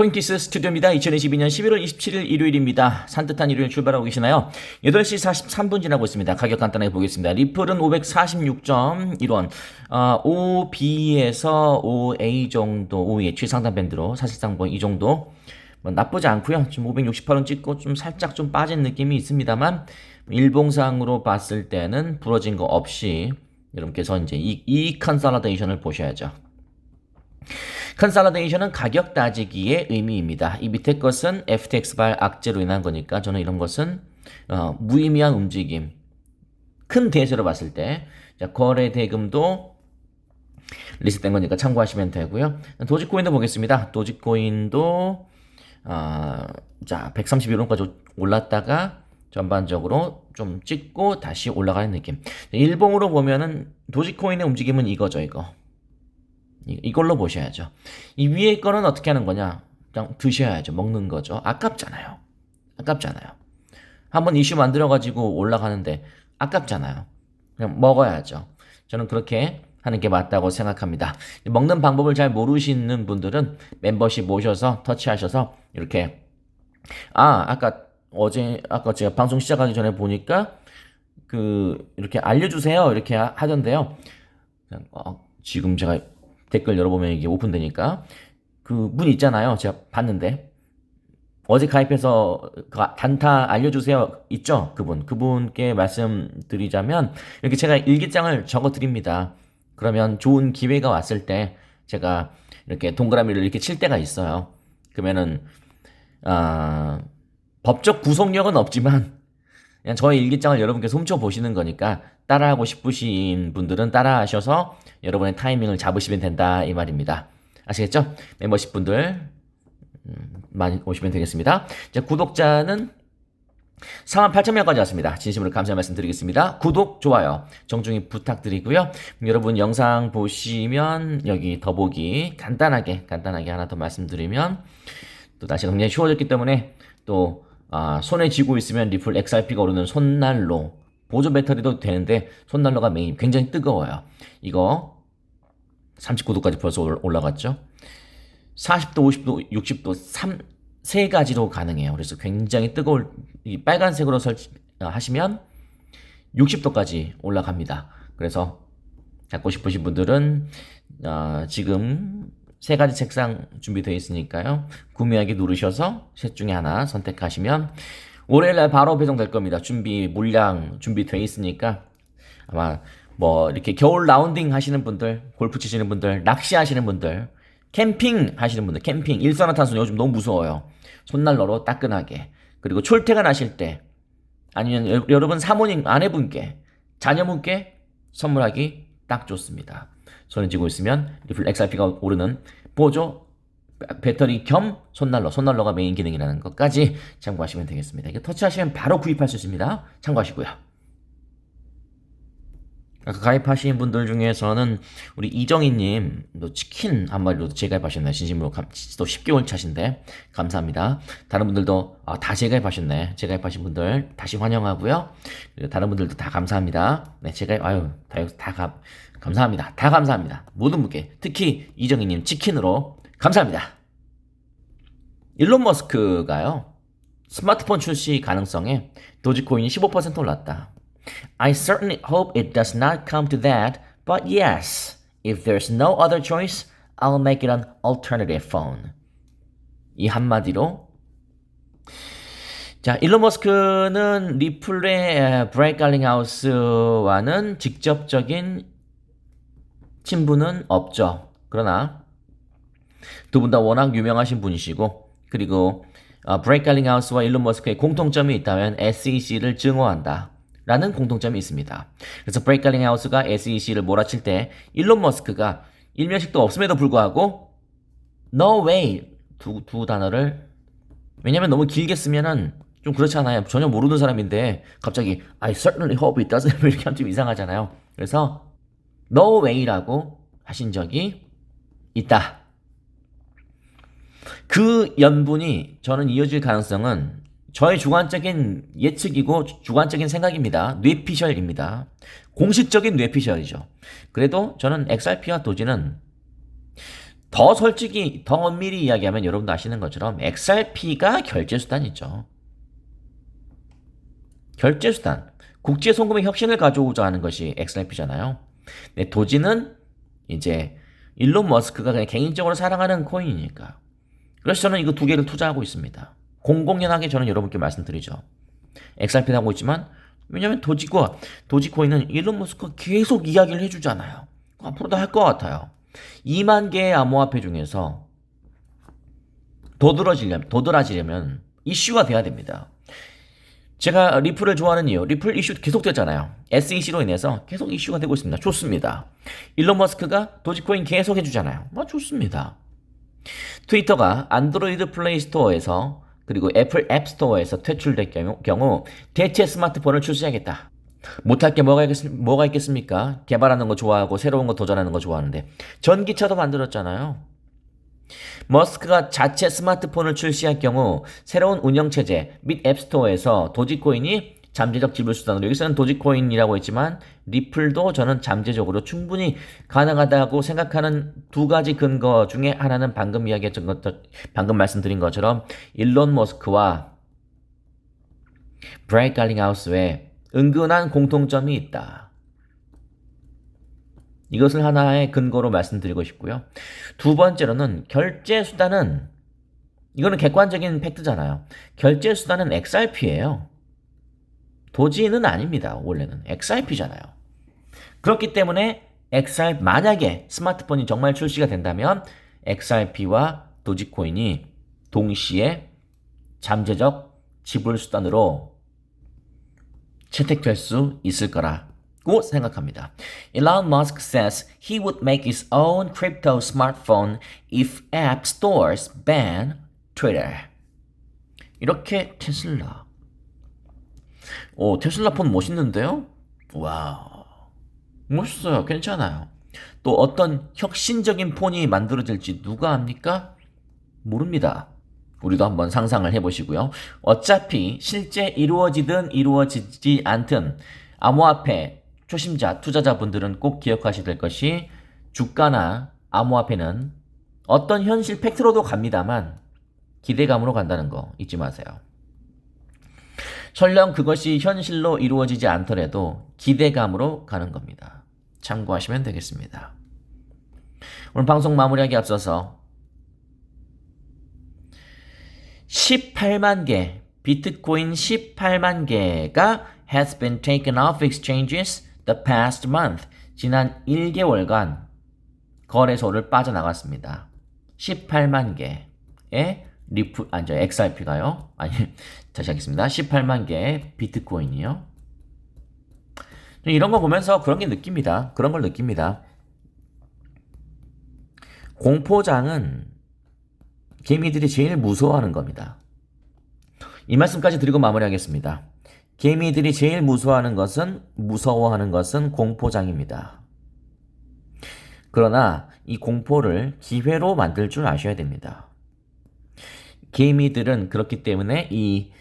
코인키스 스튜디오입니다. 2022년 11월 27일 일요일입니다. 산뜻한 일요일 출발하고 계시나요? 8시 43분 지나고 있습니다. 가격 간단하게 보겠습니다. 리플은 546.1원, 어, OB에서 OA 정도, OA 최상단 밴드로 사실상 뭐 이 정도 뭐 나쁘지 않고요. 지금 568원 찍고 좀 살짝 좀 빠진 느낌이 있습니다만 일봉상으로 봤을 때는 부러진 거 없이 여러분께서 이제 이, 이 컨설러데이션을 보셔야죠. 컨설러데이션은 가격 따지기의 의미입니다. 이 밑에 것은 FTX발 악재로 인한 거니까 저는 이런 것은 어, 무의미한 움직임, 큰 대세로 봤을 때 자, 거래 대금도 리스트된 거니까 참고하시면 되고요. 도지코인도 보겠습니다. 도지코인도 어, 자 131원까지 올랐다가 전반적으로 좀 찍고 다시 올라가는 느낌. 일봉으로 보면은 도지코인의 움직임은 이거죠, 이거. 이- 이걸로 보셔야죠. 이 위에 거는 어떻게 하는 거냐? 그냥 드셔야죠. 먹는 거죠. 아깝잖아요. 아깝잖아요. 한번 이슈 만들어가지고 올라가는데 아깝잖아요. 그냥 먹어야죠. 저는 그렇게 하는 게 맞다고 생각합니다. 먹는 방법을 잘 모르시는 분들은 멤버십 모셔서 터치하셔서 이렇게 아 아까 어제 아까 제가 방송 시작하기 전에 보니까 그 이렇게 알려주세요 이렇게 하- 하던데요. 어, 지금 제가 댓글 열어보면 이게 오픈되니까 그 문 있잖아요. 제가 봤는데 어제 가입해서 가- 단타 알려주세요 있죠 그분 그분께 말씀드리자면 이렇게 제가 일기장을 적어 드립니다. 그러면 좋은 기회가 왔을 때 제가 이렇게 동그라미를 이렇게 칠 때가 있어요. 그러면은 아, 법적 구속력은 없지만 그냥 저의 일기장을 여러분께서 훔쳐보시는 거니까 따라하고 싶으신 분들은 따라하셔서 여러분의 타이밍을 잡으시면 된다 이 말입니다. 아시겠죠? 멤버십 분들 음, 많이 오시면 되겠습니다. 자, 구독자는 4만 8천 명까지 왔습니다. 진심으로 감사 말씀 드리겠습니다. 구독, 좋아요 정중히 부탁드리고요. 여러분 영상 보시면 여기 더보기 간단하게 간단하게 하나 더 말씀드리면 또 날씨가 굉장히 추워졌기 때문에 또 아, 손에 쥐고 있으면 리플 XRP가 오르는 손난로 보조 배터리도 되는데 손난로가 메인 굉장히 뜨거워요. 이거 39도까지 벌써 올- 올라갔죠. 40도, 50도, 60도 3, 세 가지로 가능해요. 그래서 굉장히 뜨거울 이 빨간색으로 설치 어, 하시면 60도까지 올라갑니다. 그래서 갖고 싶으신 분들은 어, 지금 세 가지 책상 준비되어 있으니까요. 구매하기 누르셔서 셋 중에 하나 선택하시면 월요일날 바로 배송될 겁니다. 준비 물량 준비되어 있으니까 아마 뭐 이렇게 겨울 라운딩 하시는 분들, 골프 치시는 분들, 낚시 하시는 분들, 캠핑 하시는 분들, 캠핑 일산화탄소 요즘 너무 무서워요. 손난로로 따끈하게 그리고 출퇴근하실 때 아니면 여- 여러분 사모님 아내분께 자녀분께 선물하기 딱 좋습니다. 손에 쥐고 있으면 리플 XRP가 오르는 보조 배터리 겸 손난로, 손난로가 메인 기능이라는 것까지 참고하시면 되겠습니다. 이거 터치하시면 바로 구입할 수 있습니다. 참고하시고요. 아까 가입하신 분들 중에서는 우리 이정희님 또 치킨 한 마리로 재가입하셨네요. 진심으로 감, 또 10개월 차신데 감사합니다. 다른 분들도 아, 다 재가입하셨네. 재가입하신 분들 다시 환영하고요. 다른 분들도 다 감사합니다. 네, 재가입 아유 다, 다 감, 감사합니다. 다 감사합니다. 모든 분께 특히 이정희님 치킨으로 감사합니다. 일론 머스크가요 스마트폰 출시 가능성에 도지코인이 15% 올랐다. I certainly hope it does not come to that, but yes, if there's no other choice, I'll make it an alternative phone. 이 한마디로 자, 일론 머스크는 리플의 브레이 갈링하우스와는 직접적인 친분은 없죠. 그러나 두 분 다 워낙 유명하신 분이시고 그리고 어, 브레이 갈링하우스와 일론 머스크의 공통점이 있다면 SEC를 증오한다. 라는 공통점이 있습니다. 그래서 브레이 갈링하우스가 SEC를 몰아칠 때 일론 머스크가 일면식도 없음에도 불구하고 No way 두, 두 단어를 왜냐면 너무 길게 쓰면은 좀 그렇잖아요. 전혀 모르는 사람인데 갑자기 I certainly hope it doesn't 이렇게 하면 좀 이상하잖아요. 그래서 No way라고 하신 적이 있다. 그 연분이 저는 이어질 가능성은 저의 주관적인 예측이고 주관적인 생각입니다. 뇌피셜입니다. 공식적인 뇌피셜이죠. 그래도 저는 XRP와 도지는 더 솔직히 더 엄밀히 이야기하면 여러분도 아시는 것처럼 XRP가 결제수단이죠. 결제수단. 국제 송금의 혁신을 가져오자 하는 것이 XRP잖아요. 네, 도지는 이제 일론 머스크가 그냥 개인적으로 사랑하는 코인이니까. 그래서 저는 이거 두 개를 투자하고 있습니다. 공공연하게 저는 여러분께 말씀드리죠. XRP 하고 있지만 왜냐면 도지코 도지코인은 일론 머스크가 계속 이야기를 해주잖아요. 앞으로도 할 것 같아요. 2만 개의 암호화폐 중에서 도드라지려면, 도드라지려면 이슈가 돼야 됩니다. 제가 리플을 좋아하는 이유, 리플 이슈 계속 됐잖아요. SEC로 인해서 계속 이슈가 되고 있습니다. 좋습니다. 일론 머스크가 도지코인 계속 해주잖아요. 뭐 좋습니다. 트위터가 안드로이드 플레이 스토어에서 그리고 애플 앱 스토어에서 퇴출될 경우, 경우 대체 스마트폰을 출시하겠다. 못할 게 뭐가, 있겠, 뭐가 있겠습니까? 개발하는 거 좋아하고 새로운 거 도전하는 거 좋아하는데 전기차도 만들었잖아요. 머스크가 자체 스마트폰을 출시할 경우 새로운 운영체제 및 앱스토어에서 도지코인이 잠재적 지불 수단으로 여기서는 도지코인이라고 했지만 리플도 저는 잠재적으로 충분히 가능하다고 생각하는 두 가지 근거 중에 하나는 방금 이야기했던 것 방금 말씀드린 것처럼 일론 머스크와 브라이 갈링하우스의 은근한 공통점이 있다. 이것을 하나의 근거로 말씀드리고 싶고요. 두 번째로는 결제 수단은 이거는 객관적인 팩트잖아요. 결제 수단은 XRP예요. 도지는 아닙니다. 원래는 XRP잖아요. 그렇기 때문에 XR 만약에 스마트폰이 정말 출시가 된다면 XRP와 도지코인이 동시에 잠재적 지불 수단으로 채택될 수 있을 거라고 생각합니다. Elon Musk says he would make his own crypto smartphone if app stores ban Twitter. 이렇게 테슬라. 오, 테슬라 폰 멋있는데요? 와우. 멋있어요. 괜찮아요. 또 어떤 혁신적인 폰이 만들어질지 누가 압니까? 모릅니다. 우리도 한번 상상을 해보시고요. 어차피 실제 이루어지든 이루어지지 않든 암호화폐 초심자 투자자분들은 꼭 하셔야 될 것이 주가나 암호화폐는 어떤 현실 팩트로도 갑니다만 기대감으로 간다는 거 잊지 마세요. 설령 그것이 현실로 이루어지지 않더라도 기대감으로 가는 겁니다. 참고하시면 되겠습니다. 오늘 방송 마무리하기 앞서서 18만 개, 비트코인 18만 개가 has been taken off exchanges the past month. 지난 1개월간 거래소를 빠져나갔습니다. 18만 개의 리프, 아니, 저 XRP가요. 아니, 다시 하겠습니다. 18만 개의 비트코인이요. 이런 거 보면서 그런 게 느낍니다. 그런 걸 느낍니다. 공포장은 개미들이 제일 무서워하는 겁니다. 이 말씀까지 드리고 마무리하겠습니다. 개미들이 제일 무서워하는 것은 무서워하는 것은 공포장입니다. 그러나 이 공포를 기회로 만들 줄 아셔야 됩니다. 개미들은 그렇기 때문에 이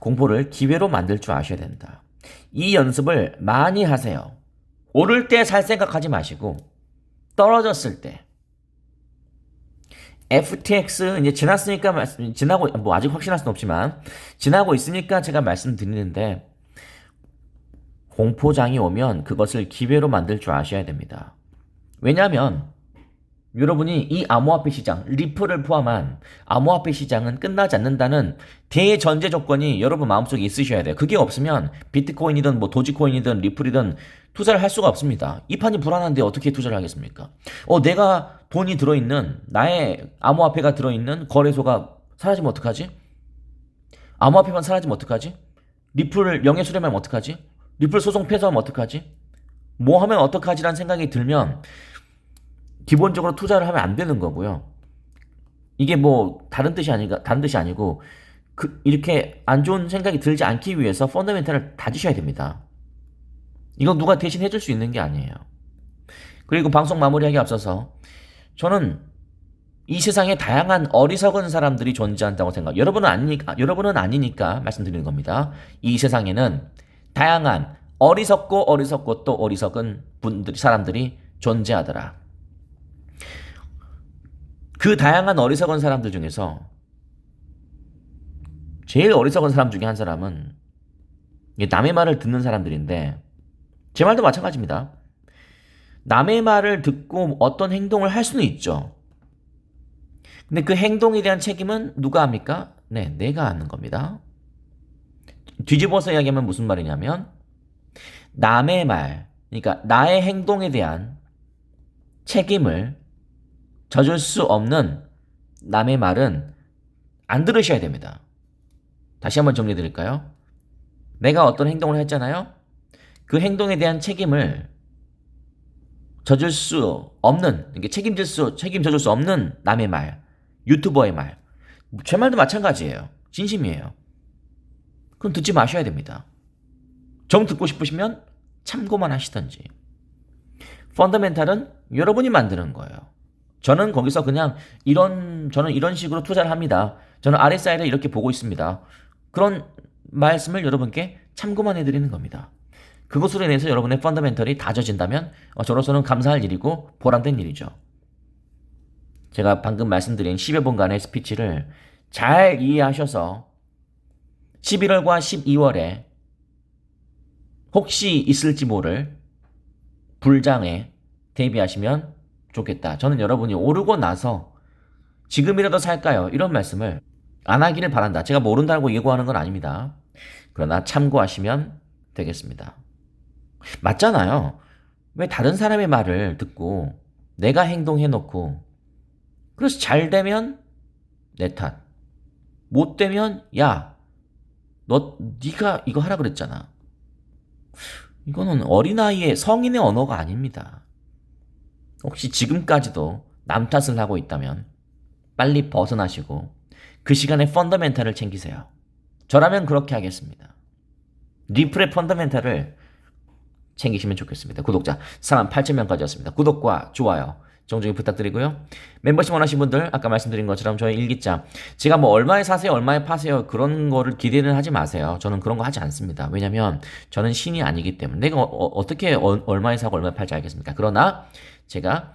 공포를 기회로 만들 줄 아셔야 된다. 이 연습을 많이 하세요. 오를 때 살 생각하지 마시고 떨어졌을 때 FTX 이제 지났으니까 말씀 지나고 뭐 아직 확신할 수는 없지만 지나고 있으니까 제가 말씀드리는데 공포장이 오면 그것을 기회로 만들 줄 아셔야 됩니다. 왜냐하면 여러분이 이 암호화폐 시장, 리플을 포함한 암호화폐 시장은 끝나지 않는다는 대전제 조건이 여러분 마음속에 있으셔야 돼요. 그게 없으면 비트코인이든 뭐 도지코인이든 리플이든 투자를 할 수가 없습니다. 이 판이 불안한데 어떻게 투자를 하겠습니까? 어, 내가 돈이 들어있는, 나의 암호화폐가 들어있는 거래소가 사라지면 어떡하지? 암호화폐만 사라지면 어떡하지? 리플을 명예수렴하면 어떡하지? 리플 소송 패소하면 어떡하지? 뭐 하면 어떡하지라는 생각이 들면 기본적으로 투자를 하면 안 되는 거고요. 이게 뭐 다른 뜻이 아니가 다른 뜻이 아니고 그 이렇게 안 좋은 생각이 들지 않기 위해서 펀더멘탈을 다지셔야 됩니다. 이건 누가 대신 해줄 수 있는 게 아니에요. 그리고 방송 마무리하기 앞서서 저는 이 세상에 다양한 어리석은 사람들이 존재한다고 생각. 여러분은 아니니까 여러분은 아니니까 말씀드리는 겁니다. 이 세상에는 다양한 어리석고 어리석고 또 어리석은 분들 사람들이 존재하더라. 그 다양한 어리석은 사람들 중에서 제일 어리석은 사람 중에 한 사람은 남의 말을 듣는 사람들인데 제 말도 마찬가지입니다. 남의 말을 듣고 어떤 행동을 할 수는 있죠. 근데 그 행동에 대한 책임은 누가 합니까? 네, 내가 하는 겁니다. 뒤집어서 이야기하면 무슨 말이냐면 남의 말, 그러니까 나의 행동에 대한 책임을 져줄 수 없는 남의 말은 안 들으셔야 됩니다. 다시 한번 정리해 드릴까요? 내가 어떤 행동을 했잖아요? 그 행동에 대한 책임을 져줄 수 없는, 책임질 수, 책임져줄 수 없는 남의 말, 유튜버의 말, 제 말도 마찬가지예요. 진심이에요. 그럼 듣지 마셔야 됩니다. 정 듣고 싶으시면 참고만 하시던지. 펀더멘탈은 여러분이 만드는 거예요. 저는 거기서 그냥 이런 저는 이런 식으로 투자를 합니다. 저는 RSI를 이렇게 보고 있습니다. 그런 말씀을 여러분께 참고만 해드리는 겁니다. 그것으로 인해서 여러분의 펀더멘털이 다져진다면 어, 저로서는 감사할 일이고 보람된 일이죠. 제가 방금 말씀드린 10여 분간의 스피치를 잘 이해하셔서 11월과 12월에 혹시 있을지 모를 불장에 대비하시면 좋겠다. 저는 여러분이 오르고 나서 지금이라도 살까요? 이런 말씀을 안 하기를 바란다. 제가 모른다고 예고하는 건 아닙니다. 그러나 참고하시면 되겠습니다. 맞잖아요. 왜 다른 사람의 말을 듣고 내가 행동해 놓고 그래서 잘 되면 내 탓. 못 되면 야, 너 네가 이거 하라 그랬잖아. 이거는 어린아이의 성인의 언어가 아닙니다. 혹시 지금까지도 남 탓을 하고 있다면 빨리 벗어나시고 그 시간에 펀더멘탈을 챙기세요. 저라면 그렇게 하겠습니다. 리플의 펀더멘탈을 챙기시면 좋겠습니다. 구독자 4만 8천 명까지였습니다. 구독과 좋아요 정중히 부탁드리고요. 멤버십 원하신 분들 아까 말씀드린 것처럼 저희 일기장 제가 뭐 얼마에 사세요 얼마에 파세요 그런 거를 기대는 하지 마세요. 저는 그런 거 하지 않습니다. 왜냐면 저는 신이 아니기 때문에 내가 어, 떻게 얼마에 사고 얼마에 팔지 알겠습니까? 그러나 제가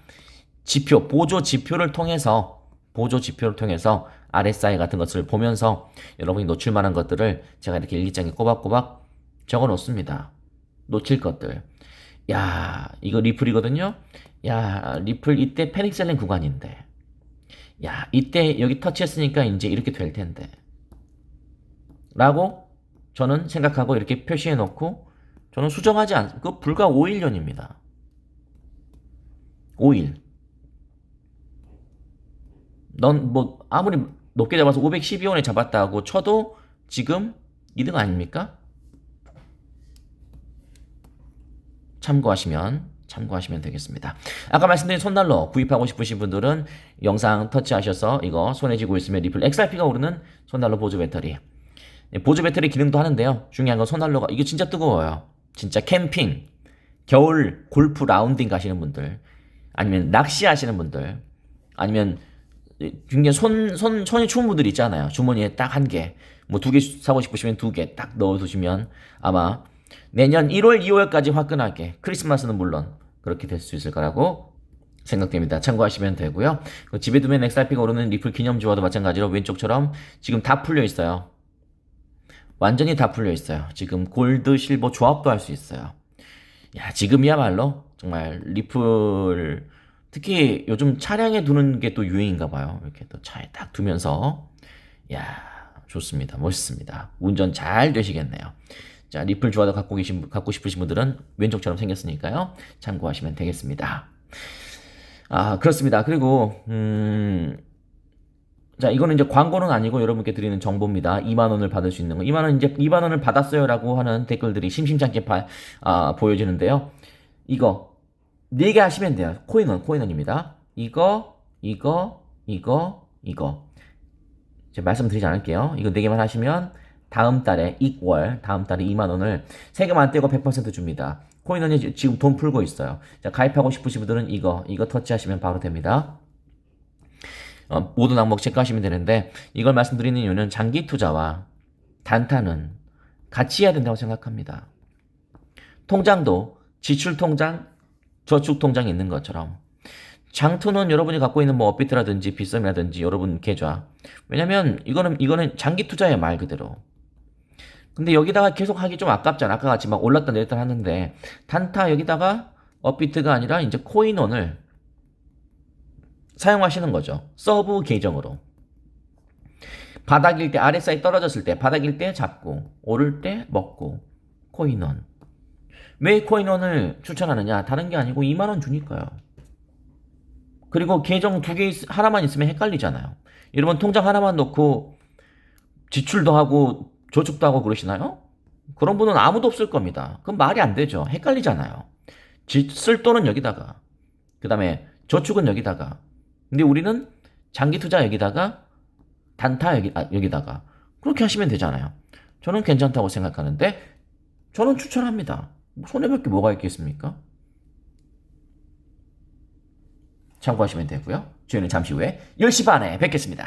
지표 보조 지표를 통해서 보조 지표를 통해서 RSI 같은 것을 보면서 여러분이 놓칠 만한 것들을 제가 이렇게 일기장에 꼬박꼬박 적어 놓습니다. 놓칠 것들. 야, 이거 리플이거든요. 야, 리플 이때 패닉 셀링 구간인데. 야, 이때 여기 터치했으니까 이제 이렇게 될 텐데. 라고 저는 생각하고 이렇게 표시해 놓고 저는 수정하지 않, 그 불과 5일 전입니다. 5일. 넌 뭐 아무리 높게 잡아서 512원에 잡았다고 쳐도 지금 2등 아닙니까? 참고하시면 참고하시면 되겠습니다. 아까 말씀드린 손난로 구입하고 싶으신 분들은 영상 터치하셔서 이거 손에 쥐고 있으면 리플 XRP가 오르는 손난로 보조 배터리. 네, 보조 배터리 기능도 하는데요. 중요한 건 손난로가 이게 진짜 뜨거워요. 진짜 캠핑, 겨울 골프 라운딩 가시는 분들, 아니면 낚시 하시는 분들, 아니면 굉장히 손, 손, 손이 추운 분들 있잖아요. 주머니에 딱 한 개, 뭐 두 개 사고 싶으시면 두 개 딱 넣어두시면 아마 내년 1월, 2월까지 화끈하게 크리스마스는 물론 그렇게 될 수 있을 거라고 생각됩니다. 참고하시면 되고요. 집에 두면 XRP가 오르는 리플 기념주와도 마찬가지로 왼쪽처럼 지금 다 풀려 있어요. 완전히 다 풀려 있어요. 지금 골드, 실버 조합도 할 수 있어요. 야, 지금이야말로 정말 리플 특히 요즘 차량에 두는 게 또 유행인가 봐요. 이렇게 또 차에 딱 두면서 야, 좋습니다. 멋있습니다. 운전 잘 되시겠네요. 자, 리플 주화도 갖고 계신 갖고 싶으신 분들은 왼쪽처럼 생겼으니까요. 참고하시면 되겠습니다. 아, 그렇습니다. 그리고 음 자, 이거는 이제 광고는 아니고 여러분께 드리는 정보입니다. 2만 원을 받을 수 있는 거. 2만 원 이제 2만 원을 받았어요라고 하는 댓글들이 심심찮게 파, 아, 보여지는데요. 이거 네개 하시면 돼요. 코인원, 코인원입니다. 이거, 이거, 이거, 이거. 제가 말씀드리지 않을게요. 이거 네 개만 하시면 다음 달에 익월 다음 달에 2만 원을 세금안 떼고 100% 줍니다. 코인원이 지금 돈 풀고 있어요. 자, 가입하고 싶으신 분들은 이거 이거 터치하시면 바로 됩니다. 어, 모든 항목 체크하시면 되는데 이걸 말씀드리는 이유는 장기 투자와 단타는 같이 해야 된다고 생각합니다. 통장도 지출 통장, 저축 통장이 있는 것처럼 장투는 여러분이 갖고 있는 뭐 업비트라든지 빗썸이라든지 여러분 계좌. 왜냐면 이거는 이거는 장기 투자의 말 그대로. 근데 여기다가 계속 하기 좀 아깝잖아. 아까 같이 막 올랐다 내렸다 하는데 단타 여기다가 업비트가 아니라 이제 코인원을 사용하시는 거죠. 서브 계정으로. 바닥일 때 RSI 떨어졌을 때 바닥일 때 잡고 오를 때 먹고 코인원. 왜 코인원을 추천하느냐? 다른 게 아니고 2만 원 주니까요. 그리고 계정 두 개 하나만 있으면 헷갈리잖아요. 여러분 통장 하나만 넣고 지출도 하고 저축도 하고 그러시나요? 그런 분은 아무도 없을 겁니다. 그럼 말이 안 되죠. 헷갈리잖아요. 지- 쓸 돈은 여기다가 그 다음에 저축은 여기다가 근데 우리는 장기 투자 여기다가 단타 여기, 아, 여기다가 그렇게 하시면 되잖아요. 저는 괜찮다고 생각하는데 저는 추천합니다. 손해볼 게 뭐가 있겠습니까? 참고하시면 되고요. 저희는 잠시 후에 10시 반에 뵙겠습니다.